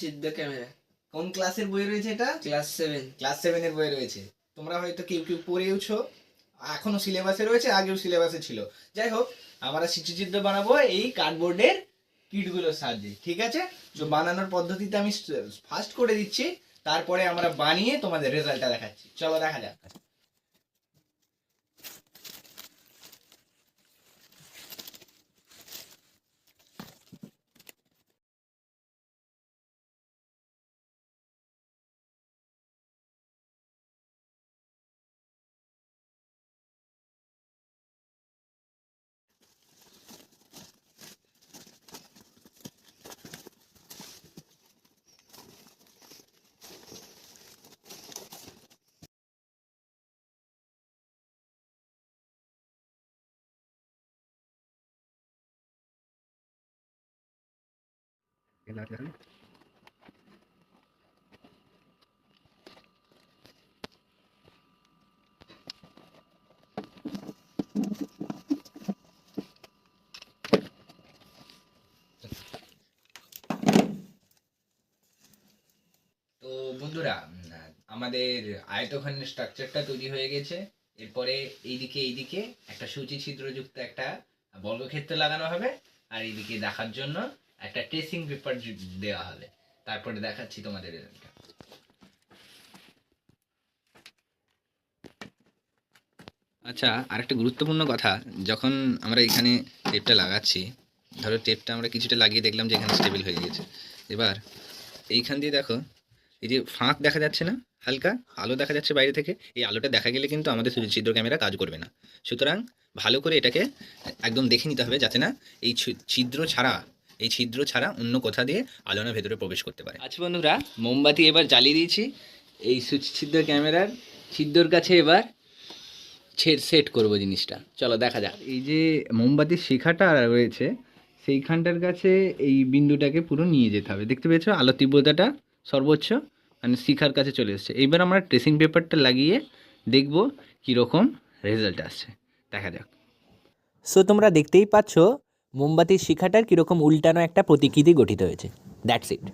সিদ্ধ ক্যামেরা কোন ক্লাসের বই রয়েছে এটা? ক্লাস সেভেন ক্লাস সেভেনের বই রয়েছে। তোমরা হয়তো কেউ কেউ পড়েওছো এখনও সিলেবাসে রয়েছে আগেও সিলেবাসে ছিল। যাই হোক আমরা চিত্র বানাবো এই কার্ডবোর্ডের কিটগুলোর সাহায্যে ঠিক আছে? তো বানানোর পদ্ধতিতে আমি ফার্স্ট করে দিচ্ছি তারপরে আমরা বানিয়ে তোমাদের রেজাল্টটা দেখাচ্ছি। চলো দেখা যাক। তো বন্ধুরা, আমাদের আয়তখানের স্ট্রাকচারটা তৈরি হয়ে গেছে। এরপরে এইদিকে এইদিকে একটা সূচি ছিদ্রযুক্ত একটা বর্গক্ষেত্র লাগানো হবে, আর এইদিকে দেখার জন্য একটা ট্রেসিং পেপার দেওয়া হবে। তারপরে দেখাচ্ছি তোমাদের রেজাল্টটা আচ্ছা আরেকটা গুরুত্বপূর্ণ কথা, যখন আমরা এখানে টেপটা লাগাচ্ছি, ধরো টেপটা আমরা কিছুটা লাগিয়ে দেখলাম যে এখানে স্টেবল হয়ে গেছে। এবার, এইখান দিয়ে দেখো, এই যে ফাঁক দেখা যাচ্ছে না, হালকা আলো দেখা যাচ্ছে বাইরে থেকে, এই আলোটা দেখা গেলে কিন্তু আমাদের ছিদ্র ক্যামেরা কাজ করবে না। সুতরাং ভালো করে এটাকে একদম দেখে নিতে হবে যাতে না এই ছিদ্র ছাড়া এই ছিদ্র ছাড়া অন্য কোথা দিয়ে আলো না ভেতরে প্রবেশ করতে পারে। আচ্ছা বন্ধুরা মোমবাতি এবার জ্বালিয়ে দিয়েছি। এই সুচ- ছিদ্র ক্যামেরার ছিদ্রর কাছে এবার ছেড় সেট করব জিনিসটা। চলো দেখা যাক। এই যে মোমবাতির শিখাটা রয়েছে সেইখানটার কাছে এই বিন্দুটাকে পুরো নিয়ে যেতে হবে। দেখতে পেয়েছ? আলো তীব্রতাটা সর্বোচ্চ মানে শিখার কাছে চলে এসেছে। এইবার আমরা ট্রেসিং পেপারটা লাগিয়ে দেখব কীরকম রেজাল্ট আসছে। দেখা যাক। সো তোমরা দেখতেই পাচ্ছ মোমবাতির শিখাটার কীরকম উল্টানো একটা প্রতিকৃতি গঠিত হয়েছে। That's it